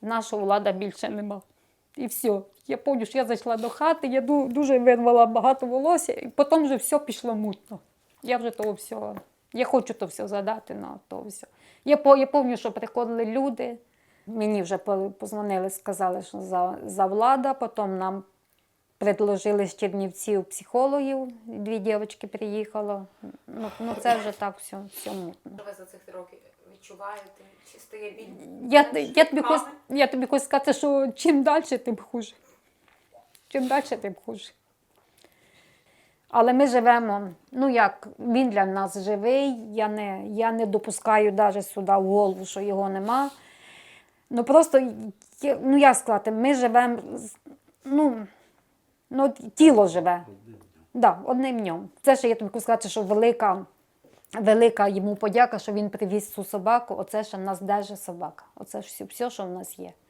нашого влада більше нема. І все. Я пам'ятаю, що я зайшла до хати, я дуже вирвала багато волосся, і потім вже все пішло мутно. Я вже того всього. Я хочу то все задати на то все. Я, я пам'ятаю, що приходили люди. Мені вже по- позвонили, сказали, що за, за влада, потім нам предложили з Чернівців психологів, дві дівчатки приїхало. Ну, ну це вже так все, все мутно. Що ви за цих років відчуваєте? Чи стає біль? Я, я, тобі хочу, я тобі хочу сказати, що чим далі, тим хуже. Чим далі, тим хуже. Але ми живемо, ну як, він для нас живий, я не, я не допускаю навіть сюди в голову, що його нема. Ну просто, ну як сказати, ми живемо, ну, ну тіло живе. Да, одним днем. Це ще я тобі хочу сказати, що велика, велика йому подяка, що він привіз цю собаку. Оце ще в нас держить собака. Оце ж все, все, що в нас є.